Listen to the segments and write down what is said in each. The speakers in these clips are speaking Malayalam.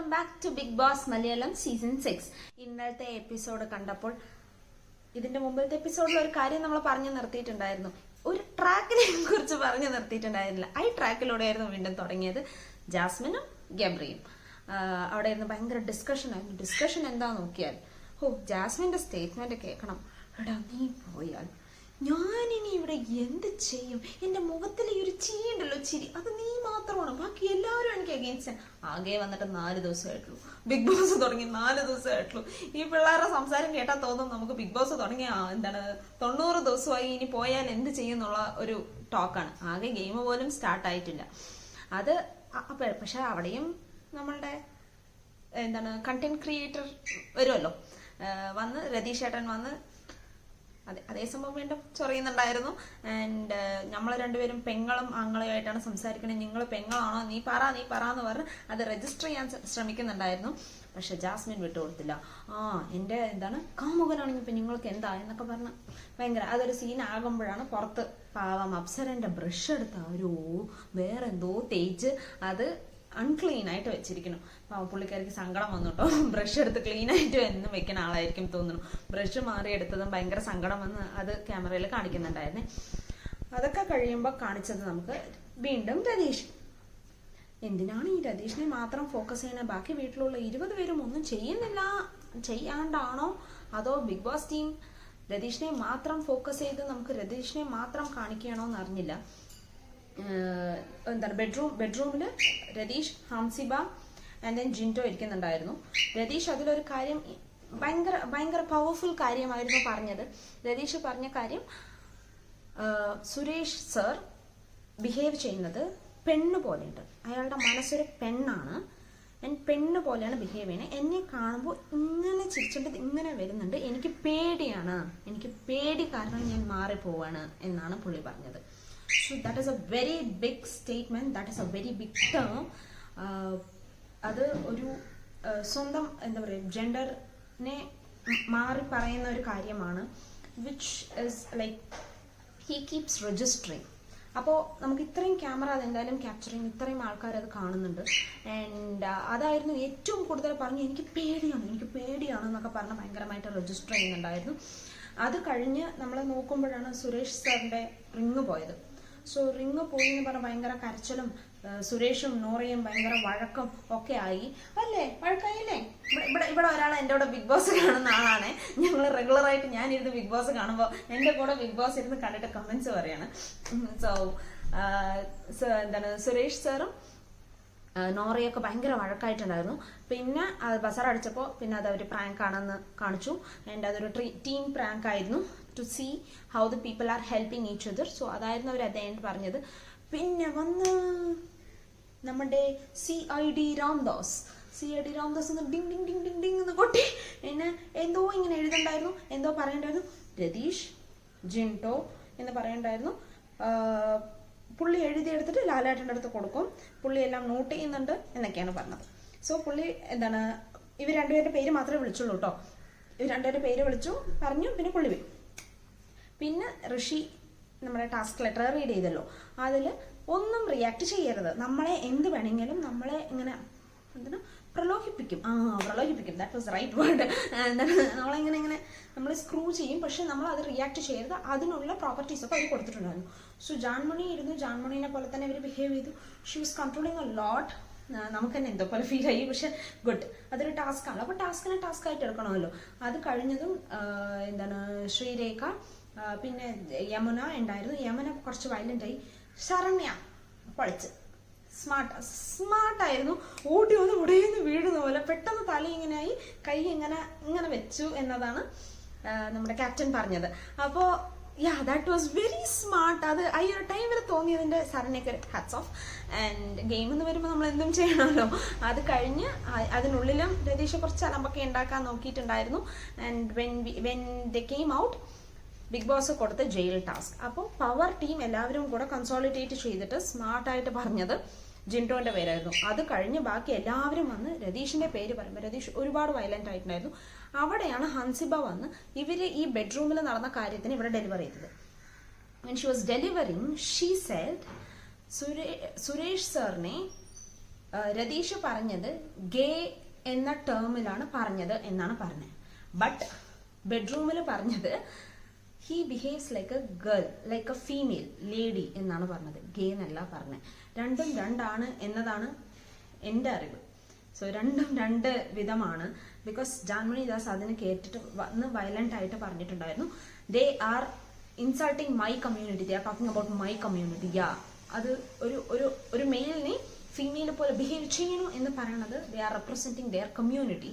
Welcome back to Bigg Boss Malayalam season six ഇന്നത്തെ എപ്പിസോഡ് കണ്ടപ്പോൾ ഇതിന്റെ മുമ്പത്തെ എപ്പിസോഡിൽ ഒരു കാര്യം നമ്മൾ പറഞ്ഞു നിർത്തിയിട്ടുണ്ടായിരുന്നു. ഒരു ട്രാക്കിനെ കുറിച്ച് പറഞ്ഞു നിർത്തിയിട്ടുണ്ടായിരുന്നില്ല. ഐ ട്രാക്കിലൂടെയായിരുന്നു വീണ്ടും തുടങ്ങിയത് ജാസ്മിനും ഗബ്രിയും. അവിടെ ഇരുന്ന് ഭയങ്കര ഡിസ്കഷൻ ആയിരുന്നു. ഡിസ്കഷൻ എന്താ നോക്കിയാൽ ഓ ജാസ്മിന്റെ സ്റ്റേറ്റ്മെന്റ് കേൾക്കണം. എടാ നീ പോയാൽ ഞാനിനി ഇവിടെ എന്ത് ചെയ്യും? എന്റെ മുഖത്തിൽ ഈ ഒരു ചീണ്ടല്ലോ ചിരി അത് നീ മാത്രമാണ്. ബാക്കി എല്ലാവരും എനിക്ക് അഗേൻസ്റ്റ് ആകെ വന്നിട്ട് നാല് ദിവസമായിട്ടുള്ളൂ. ബിഗ് ബോസ് തുടങ്ങി നാല് ദിവസമായിട്ടുള്ളൂ. ഈ പിള്ളേരുടെ സംസാരം കേട്ടാൽ തോന്നും നമുക്ക് ബിഗ് ബോസ് തുടങ്ങി എന്താണ് തൊണ്ണൂറ് ദിവസമായി ഇനി പോയാൽ എന്ത് ചെയ്യും എന്നുള്ള ഒരു ടോക്കാണ് ആകെ ഗെയിം പോലും സ്റ്റാർട്ട് ആയിട്ടില്ല. അത് പക്ഷെ അവിടെയും നമ്മളുടെ എന്താണ് കണ്ടന്റ് ക്രിയേറ്റർ വരുമല്ലോ. വന്ന് രതീഷ് ഏട്ടൻ വന്ന് അതെ അതേ സംഭവം വീണ്ടും ചൊറിയുന്നുണ്ടായിരുന്നു. ആൻഡ് നമ്മൾ രണ്ടുപേരും പെങ്ങളും ആങ്ങളെയായിട്ടാണ് സംസാരിക്കുന്നത് നിങ്ങൾ പെങ്ങളാണോ? നീ പറ നീ പറ എന്ന് പറഞ്ഞ് അത് രജിസ്റ്റർ ചെയ്യാൻ ശ്രമിക്കുന്നുണ്ടായിരുന്നു. പക്ഷെ ജാസ്മിൻ വിട്ടുകൊടുത്തില്ല ആ എന്റെ എന്താണ്? കാമുകനാണെങ്കിൽ ഇപ്പം നിങ്ങൾക്ക് എന്താ? എന്നൊക്കെ പറഞ്ഞ് ഭയങ്കര അതൊരു സീൻ ആകുമ്പോഴാണ് പുറത്ത് പാവം അപ്സരന്റെ ബ്രഷ് എടുത്ത് ഒരു വേറെന്തോ തേച്ച് അത് അൺക്ലീൻ ആയിട്ട് വെച്ചിരിക്കണം പാവം പുള്ളിക്കാരിക്ക് സങ്കടം വന്നു കേട്ടോ ബ്രഷ് എടുത്ത് ക്ലീൻ ആയിട്ട് എന്നും വെക്കുന്ന ആളായിരിക്കും തോന്നുന്നു. ബ്രഷ് മാറി എടുത്തതും ഭയങ്കര സങ്കടം വന്ന് അത് ക്യാമറയിൽ കാണിക്കുന്നുണ്ടായിരുന്നേ. അതൊക്കെ കഴിയുമ്പോൾ കാണിച്ചത് നമുക്ക് വീണ്ടും രതീഷ്. എന്തിനാണ് ഈ രതീഷിനെ മാത്രം ഫോക്കസ് ചെയ്യുന്നത് ബാക്കി വീട്ടിലുള്ള ഇരുപത് പേരും ഒന്നും ചെയ്യുന്നില്ല. ചെയ്യാണ്ടാണോ? അതോ ബിഗ് ബോസ് ടീം രതീഷിനെ മാത്രം ഫോക്കസ് ചെയ്ത് നമുക്ക് രതീഷിനെ മാത്രം കാണിക്കുകയാണോ എന്ന് അറിഞ്ഞില്ല. ഏഹ് എന്താണ് ബെഡ്റൂം ബെഡ്റൂമിൽ രതീഷ് ഹംസിബ ആൻഡ് ദെൻ ജിന്റോ ഇരിക്കുന്നുണ്ടായിരുന്നു. രതീഷ് അതിലൊരു കാര്യം ഭയങ്കര ഭയങ്കര പവർഫുൾ കാര്യമായിരുന്നു പറഞ്ഞത്. രതീഷ് പറഞ്ഞ കാര്യം സുരേഷ് സർ ബിഹേവ് ചെയ്യുന്നത് പെണ്ണ് പോലെയുണ്ട്. അയാളുടെ മനസ്സൊരു പെണ്ണാണ്. ഞാൻ പെണ്ണ് പോലെയാണ് ബിഹേവ് ചെയ്യുന്നത്. എന്നെ കാണുമ്പോൾ ഇങ്ങനെ ചിരിച്ചിട്ട് ഇങ്ങനെ വരുന്നുണ്ട്. എനിക്ക് പേടിയാണ്. എനിക്ക് പേടി കാരണം ഞാൻ മാറിപ്പോവാണ് എന്നാണ് പുള്ളി പറഞ്ഞത്. So that is a very big statement that is a very big term അത് ഒരു ആ, സ്വന്തം എന്താ പറയുക ജെൻഡറിനെ മാറി പറയുന്ന ഒരു കാര്യമാണ് which is like he keeps registering അപ്പോൾ നമുക്ക് ഇത്രയും ക്യാമറ അതെന്തായാലും ക്യാപ്ചർ ചെയ്യും. ഇത്രയും ആൾക്കാർ അത് കാണുന്നുണ്ട്. ആൻഡ് അതായിരുന്നു ഏറ്റവും കൂടുതൽ പറഞ്ഞു എനിക്ക് പേടിയാണ്. എനിക്ക് പേടിയാണ് എന്നൊക്കെ പറഞ്ഞ് ഭയങ്കരമായിട്ട് രജിസ്റ്റർ ചെയ്യുന്നുണ്ടായിരുന്നു. അത് കഴിഞ്ഞ് നമ്മൾ നോക്കുമ്പോഴാണ് സുരേഷ് സാറിന്റെ റിങ് പോയത്. സോ റിങ് പോയി എന്ന് പറഞ്ഞ ഭയങ്കര കരച്ചിലും സുരേഷും നോറയും ഭയങ്കര വഴക്കം ഒക്കെ ആയി. അല്ലേ? വഴക്കായില്ലേ? ഇവിടെ ഇവിടെ ഒരാൾ എന്റെ കൂടെ ബിഗ് ബോസ് കാണുന്ന ആളാണ്. ഞങ്ങൾ റെഗുലറായിട്ട് ഞാനിരുന്ന് ബിഗ് ബോസ് കാണുമ്പോൾ എന്റെ കൂടെ ബിഗ് ബോസ് ഇരുന്ന് കണ്ടിട്ട് കമൻസ് പറയാണ്. സോ എന്താണ് സുരേഷ് സാറും നോറയൊക്കെ ഭയങ്കര വഴക്കായിട്ടുണ്ടായിരുന്നു. പിന്നെ അത് ബസർ അടിച്ചപ്പോൾ പിന്നെ അത് അവർ പ്രാങ്ക് ആണെന്ന് കാണിച്ചു. ആൻഡ് അതൊരു ടീം പ്രാങ്ക് ആയിരുന്നു to see how the people are helping each other so അതായിരുന്നു അവർ അതേ പറഞ്ഞത്. പിന്നെ വന്ന് നമ്മുടെ C I D Ramdas C I D Ramdas എന്ന് ding ding ding ding ding എന്ന് കൊട്ടി എന്നെ എന്തോ ഇങ്ങനെ എഴുതണ്ടായിരുന്നു. എന്തോ പറയണ്ടായിരുന്നു. രതീഷ് ജിൻടോ എന്ന് പറയണ്ടായിരുന്നു. പുള്ളി എഴുതിയെടുത്തിട്ട് ലാലേട്ടന്റെ അടുത്ത് കൊടുക്കും. പുള്ളി എല്ലാം നോട്ട് ചെയ്യുന്നുണ്ട് എന്നൊക്കെയാണ് പറഞ്ഞത്. സോ പുള്ളി എന്താണ് ഇവർ രണ്ടുപേരുടെ പേര് മാത്രമേ വിളിച്ചുള്ളൂ കേട്ടോ ഇവർ രണ്ടുപേരുടെ പേര് വിളിച്ചു പറഞ്ഞു പിന്നെ പുള്ളി വരും പിന്നെ ഋഷി നമ്മുടെ ടാസ്ക് ലെറ്റർ റീഡ് ചെയ്തല്ലോ. അതിൽ ഒന്നും റിയാക്ട് ചെയ്യരുത്. നമ്മളെ എന്ത് വേണമെങ്കിലും നമ്മളെ ഇങ്ങനെ എന്താണ് പ്രലോഭിപ്പിക്കും. ആ പ്രലോഭിപ്പിക്കും. ദാറ്റ് വാസ് റൈറ്റ് വേർഡ് നമ്മളിങ്ങനെ ഇങ്ങനെ നമ്മൾ സ്ക്രൂ ചെയ്യും. പക്ഷെ നമ്മൾ അത് റിയാക്ട് ചെയ്യരുത്. അതിനുള്ള പ്രോപ്പർട്ടീസ് ഒക്കെ അവർ കൊടുത്തിട്ടുണ്ടായിരുന്നു. സോ ജാൻമണി ഇരുന്നു. ജാൻമണിനെ പോലെ തന്നെ അവർ ബിഹേവ് ചെയ്തു. She was controlling a lot നമുക്ക് തന്നെ എന്തോ പോലെ ഫീൽ ആയി. പക്ഷെ ഗുഡ് അതൊരു ടാസ്ക് ആണ്. അപ്പോൾ ടാസ്കിനെ ടാസ്ക് ആയിട്ട് എടുക്കണമല്ലോ. അത് കഴിഞ്ഞതും എന്താണ് ശ്രീരേഖ പിന്നെ യമുന ഉണ്ടായിരുന്നു. യമുന കുറച്ച് വയലന്റ് ആയി. ശരണ്യ പൊളിച്ച്. സ്മാർട്ട് സ്മാർട്ടായിരുന്നു ഓടി ഒന്ന് ഉടയുന്ന് വീഴുന്ന പോലെ പെട്ടെന്ന് തല ഇങ്ങനെയായി കൈ ഇങ്ങനെ ഇങ്ങനെ വെച്ചു എന്നതാണ് നമ്മുടെ ക്യാപ്റ്റൻ പറഞ്ഞത്. അപ്പോൾ yeah that was very smart അത് ആ ഒരു ടൈം വരെ തോന്നിയതിന്റെ സാറിനെയൊക്കെ ഹാറ്റ്സ് ഓഫ് ആൻഡ് ഗെയിം എന്ന് വരുമ്പോൾ നമ്മൾ എന്തും ചെയ്യണമല്ലോ. അത് കഴിഞ്ഞ് അതിനുള്ളിലും രതീഷ് കുറച്ച് അലമ്പൊക്കെ ഉണ്ടാക്കാൻ നോക്കിയിട്ടുണ്ടായിരുന്നു. And when when the came out Bigg Boss കൊടുത്ത ജയിൽ ടാസ്ക് അപ്പോൾ പവർ ടീം എല്ലാവരും കൂടെ കൺസോളിഡേറ്റ് ചെയ്തിട്ട് സ്മാർട്ടായിട്ട് പറഞ്ഞത്. ജിന്റോന്റെ പേരായിരുന്നു. അത് കഴിഞ്ഞ് ബാക്കി എല്ലാവരും വന്ന് രതീഷിന്റെ പേര് പറയുമ്പോൾ രതീഷ് ഒരുപാട് വയലന്റ് ആയിട്ടുണ്ടായിരുന്നു. അവിടെയാണ് ഹൻസിബ വന്ന് ഇവർ ഈ ബെഡ്റൂമിൽ നടന്ന കാര്യത്തിന് ഇവിടെ ഡെലിവർ ചെയ്തത്. When she was delivering she Suresh സാറിനെ രതീഷ് പറഞ്ഞത് ഗേ എന്ന ടേമിലാണ് പറഞ്ഞത് എന്നാണ് പറഞ്ഞത്. ബട്ട് ബെഡ്റൂമിൽ പറഞ്ഞത് he behaves like a girl like a female lady എന്നാണ് പറഞ്ഞത്. ഗേ എന്നല്ല പറഞ്ഞത്. രണ്ടും രണ്ടാണ് എന്നതാണ് എന്റെ അറിവ്. സോ രണ്ടും രണ്ട് വിധമാണ്. ബിക്കോസ് ജാൻമണി ദാസ് അതിന് കേട്ടിട്ട് വന്ന് വയലന്റ് ആയിട്ട് പറഞ്ഞിട്ടുണ്ടായിരുന്നു. They are insulting my community they are talking about my community yeah അത് ഒരു ഒരു ഒരു മെയിലിനെ ഫീമെയിൽ പോലെ ബിഹേവ് ചെയ്യണു എന്ന് പറയുന്നത് they are representing their community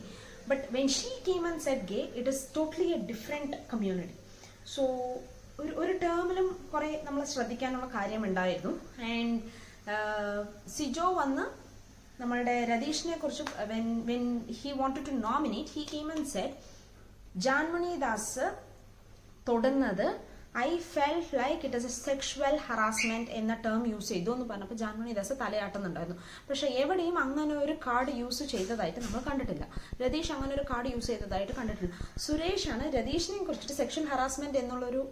but when she came and said gay it is totally a different community so ഒരു ഒരു ടേമിലും കുറെ നമ്മൾ ശ്രദ്ധിക്കാനുള്ള കാര്യമുണ്ടായിരുന്നു. ആൻഡ് സിജോ വന്ന് നമ്മളുടെ രതീഷിനെ കുറിച്ച് when when he wanted to nominate he and said Janmani Das തൊടുന്നത് I felt like it is a sexual harassment എന്ന ടേം യൂസ് ചെയ്തു എന്ന് പറഞ്ഞപ്പോൾ ജാൻമണി ദാസ് തലയാട്ടുന്നുണ്ടായിരുന്നു. പക്ഷെ എവിടെയും അങ്ങനെ ഒരു കാർഡ് യൂസ് ചെയ്തതായിട്ട് നമ്മൾ കണ്ടിട്ടില്ല. രതീഷ് അങ്ങനെ ഒരു കാർഡ് യൂസ് ചെയ്തതായിട്ട് കണ്ടിട്ടില്ല. സുരേഷാണ് രതീഷിനെ കുറിച്ചിട്ട് സെക്ഷൽ ഹറാസ്മെന്റ് എന്നുള്ളൊരു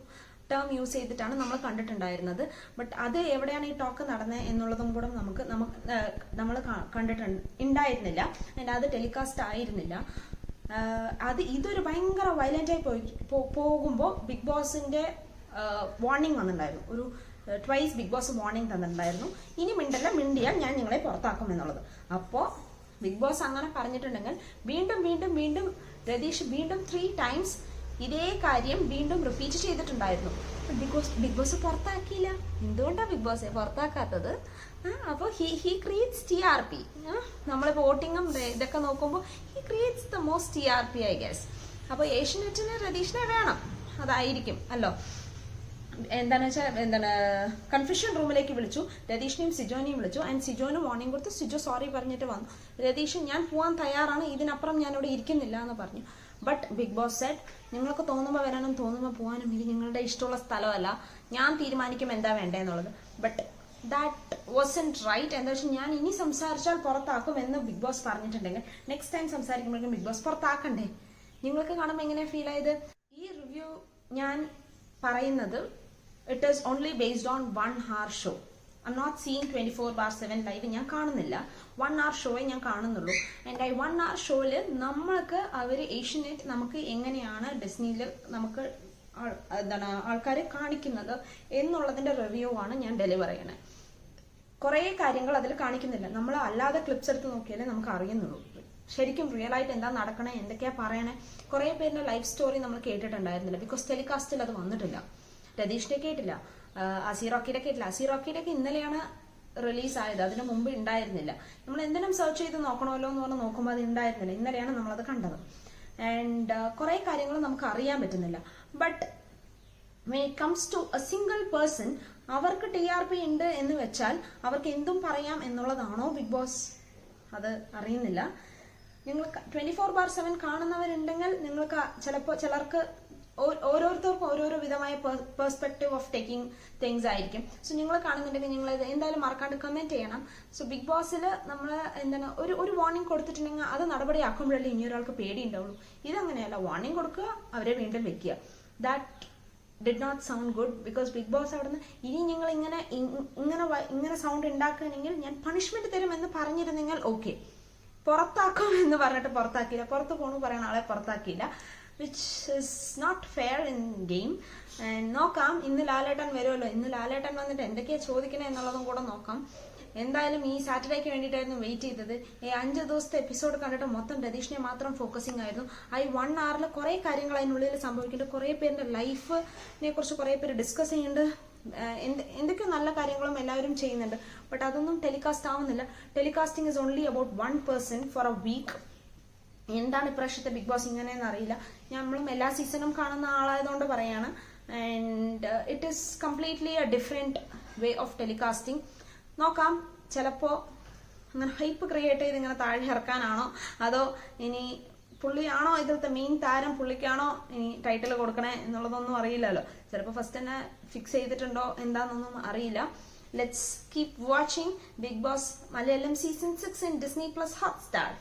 ടേം യൂസ് ചെയ്തിട്ടാണ് നമ്മൾ കണ്ടിട്ടുണ്ടായിരുന്നത്. ബട്ട് അത് എവിടെയാണ് ഈ ടോക്ക് നടന്നത് എന്നുള്ളതും കൂടെ നമുക്ക് നമുക്ക് നമ്മൾ കണ്ടിട്ടുണ്ട് ഉണ്ടായിരുന്നില്ല ആൻഡ് അത് ടെലികാസ്റ്റ് ആയിരുന്നില്ല. അത് ഇതൊരു ഭയങ്കര വയലന്റായി പോയി പോകുമ്പോൾ ബിഗ് ബോസിന്റെ വാർണിംഗ് വന്നിട്ടുണ്ടായിരുന്നു. ഒരു ട്വൈസ് ബിഗ് ബോസ് വാർണിംഗ് തന്നിട്ടുണ്ടായിരുന്നു. ഇനി മിണ്ടല്ല മിണ്ടിയാൽ ഞാൻ നിങ്ങളെ പുറത്താക്കും എന്നുള്ളത്. അപ്പോൾ ബിഗ് ബോസ് അങ്ങനെ പറഞ്ഞിട്ടുണ്ടെങ്കിൽ വീണ്ടും വീണ്ടും വീണ്ടും രതീഷ് വീണ്ടും ത്രീ ടൈംസ് ഇതേ കാര്യം വീണ്ടും റിപ്പീറ്റ് ചെയ്തിട്ടുണ്ടായിരുന്നു. ബിഗ് ബോസ് ബിഗ് ബോസ് പുറത്താക്കിയില്ല. എന്തുകൊണ്ടാണ് ബിഗ് ബോസ് പുറത്താക്കാത്തത്? അപ്പോൾ he he creates T R P നമ്മൾ വോട്ടിങ്ങും ഇതൊക്കെ നോക്കുമ്പോൾ he creates the most T R P I guess അപ്പോൾ ഏഷ്യനെറ്റിന് രതീഷിനെ വേണം. അതായിരിക്കും അല്ലോ? എന്താണെന്ന് വെച്ചാൽ എന്താണ് കൺഫ്യൂഷൻ റൂമിലേക്ക് വിളിച്ചു. രതീഷിനെയും സിജോനെയും വിളിച്ചു. ആൻഡ് സിജോന് വാർണിംഗ് കൊടുത്ത്. സിജോ സോറി പറഞ്ഞിട്ട് വന്നു. രതീഷ് ഞാൻ പോകാൻ തയ്യാറാണ്. ഇതിനപ്പുറം ഞാൻ ഇവിടെ ഇരിക്കുന്നില്ല എന്ന് പറഞ്ഞു. ബട്ട് ബിഗ് ബോസ് സെറ്റ് നിങ്ങൾക്ക് തോന്നുമ്പോൾ വരാനും തോന്നുമ്പോൾ പോകാനും ഇത് നിങ്ങളുടെ ഇഷ്ടമുള്ള സ്ഥലമല്ല. ഞാൻ തീരുമാനിക്കും എന്താ വേണ്ടതെന്നുള്ളത് but that was in right എന്താ വെച്ചാൽ ഞാൻ ഇനി സംസാരിച്ചാൽ പുറത്താക്കും എന്ന് ബിഗ് ബോസ് പറഞ്ഞിട്ടുണ്ടെങ്കിൽ നെക്സ്റ്റ് ടൈം സംസാരിക്കുമ്പോഴേക്കും ബിഗ് ബോസ് പുറത്താക്കണ്ടേ? നിങ്ങൾക്ക് കാണുമ്പോൾ എങ്ങനെ ഫീൽ ആയത്? ഈ റിവ്യൂ ഞാൻ പറയുന്നത് it is only based on one hour show I'm not seeing twenty four by seven live ഞാൻ കാണുന്നില്ല. വൺ ആർ ഷോയെ ഞാൻ കാണുന്നുള്ളൂ. ആൻഡ് ഐ വൺ ആർ ഷോയിൽ നമ്മൾക്ക് അവർ ഏഷ്യനെറ്റ് നമുക്ക് എങ്ങനെയാണ് ഡിസ്നിയിൽ നമുക്ക് എന്താണ് ആൾക്കാരെ കാണിക്കുന്നത് എന്നുള്ളതിന്റെ റിവ്യൂ ആണ് ഞാൻ ഡെലിവർ ചെയ്യണേ. കുറേ കാര്യങ്ങൾ അതിൽ കാണിക്കുന്നില്ല. നമ്മൾ അല്ലാതെ ക്ലിപ്സ് എടുത്ത് നോക്കിയാലേ നമുക്ക് അറിയുന്നുള്ളൂ. ശരിക്കും റിയൽ ആയിട്ട് എന്താ നടക്കണേ എന്തൊക്കെയാ പറയണേ കുറേ പേരുടെ ലൈഫ് സ്റ്റോറി നമ്മൾ കേട്ടിട്ടുണ്ടായിരുന്നില്ല. ബിക്കോസ് ടെലികാസ്റ്റിൽ അത് വന്നിട്ടില്ല. രതീഷിന്റെ കേട്ടില്ല. അസീറോക്കിയുടെ കേട്ടില്ല. അസീറോക്കിയുടെ ഒക്കെ ഇന്നലെയാണ് റിലീസ് ആയത് അതിന് മുമ്പ് ഉണ്ടായിരുന്നില്ല നമ്മൾ എന്തിനും സെർച്ച് ചെയ്ത് നോക്കണമല്ലോ എന്ന് പറഞ്ഞ് നോക്കുമ്പോൾ അത് ഉണ്ടായിരുന്നില്ല ഇന്നലെയാണ് നമ്മളത് കണ്ടത്. ആൻഡ് കുറേ കാര്യങ്ങൾ നമുക്ക് അറിയാൻ പറ്റുന്നില്ല. But when comes to a single person അവർക്ക് ടി ആർ പി ഉണ്ട് എന്ന് വെച്ചാൽ അവർക്ക് എന്തും പറയാം എന്നുള്ളതാണോ ബിഗ് ബോസ് അത് അറിയുന്നില്ല. നിങ്ങൾ ട്വന്റി ഫോർ ബാർ സെവൻ കാണുന്നവരുണ്ടെങ്കിൽ നിങ്ങൾക്ക് ചിലപ്പോൾ ചിലർക്ക് ഓരോരുത്തർക്കും ഓരോരോ വിധമായ പെർസ്പെക്ടീവ് ഓഫ് ടേക്കിംഗ് തിങ്സ് ആയിരിക്കും. സോ നിങ്ങൾ കാണുന്നുണ്ടെങ്കിൽ നിങ്ങൾ എന്തായാലും മറക്കാണ്ട് കമന്റ് ചെയ്യണം. സോ ബിഗ് ബോസിൽ നമ്മൾ എന്താണ് ഒരു ഒരു വാർണിംഗ് കൊടുത്തിട്ടുണ്ടെങ്കിൽ അത് നടപടിയാക്കുമ്പോഴല്ലേ ഇനി ഒരാൾക്ക് പേടി ഉണ്ടാവുള്ളൂ ഇതങ്ങനെയല്ല. വാർണിംഗ് കൊടുക്കുക അവരെ വീണ്ടും വെക്കുക. That did not sound good because Bigg Boss അവിടുന്ന് ഇനി നിങ്ങൾ ഇങ്ങനെ ഇങ്ങനെ ഇങ്ങനെ സൗണ്ട് ഉണ്ടാക്കുകയാണെങ്കിൽ ഞാൻ പണിഷ്മെന്റ് തരും എന്ന് പറഞ്ഞിരുന്നെങ്കിൽ ഓക്കെ പുറത്താക്കും എന്ന് പറഞ്ഞിട്ട് പുറത്താക്കിയില്ല. പുറത്ത് പോണു പറയുന്ന ആളെ പുറത്താക്കിയില്ല. Which is not fair in game നോക്കാം. ഇന്ന് ലാലേട്ടൻ വരുമല്ലോ. ഇന്ന് ലാലേട്ടൻ വന്നിട്ട് എന്തൊക്കെയാ ചോദിക്കണേ എന്നുള്ളതും കൂടെ നോക്കാം. എന്തായാലും ഈ സാറ്റർഡേക്ക് വേണ്ടിയിട്ടായിരുന്നു വെയിറ്റ് ചെയ്തത്. ഈ അഞ്ച് ദിവസത്തെ എപ്പിസോഡ് കണ്ടിട്ട് മൊത്തം രതീഷിനെ മാത്രം ഫോക്കസിങ് ആയിരുന്നു. ആ ഈ വൺ അവറിൽ കുറേ കാര്യങ്ങൾ അതിനുള്ളിൽ സംഭവിക്കുന്നുണ്ട്. കുറേ പേരുടെ ലൈഫിനെ കുറിച്ച് കുറേ പേര് ഡിസ്കസ് ചെയ്യുന്നുണ്ട്. എന്ത് എന്തൊക്കെയോ നല്ല കാര്യങ്ങളും എല്ലാവരും ചെയ്യുന്നുണ്ട്. ബട്ട് അതൊന്നും ടെലികാസ്റ്റ് ആവുന്നില്ല. Telecasting is only about one person for a week എന്താണ് ഇപ്രാവശ്യത്തെ ബിഗ് ബോസ് ഇങ്ങനെ അറിയില്ല. നമ്മളും എല്ലാ സീസണും കാണുന്ന ആളായതുകൊണ്ട് പറയാണ്. And it is completely a different way of telecasting നോക്കാം ചിലപ്പോൾ അങ്ങനെ ഹൈപ്പ് ക്രിയേറ്റ് ചെയ്ത് ഇങ്ങനെ താഴെ ഇറക്കാനാണോ? അതോ ഇനി പുള്ളിയാണോ ഇതിലത്തെ മെയിൻ താരം? പുള്ളിക്കാണോ ഇനി ടൈറ്റിൽ കൊടുക്കണേ എന്നുള്ളതൊന്നും അറിയില്ലല്ലോ. ചിലപ്പോൾ ഫസ്റ്റ് തന്നെ ഫിക്സ് ചെയ്തിട്ടുണ്ടോ എന്താണെന്നൊന്നും അറിയില്ല. Let's keep watching Bigg Boss Malayalam season six in Disney plus Hotstar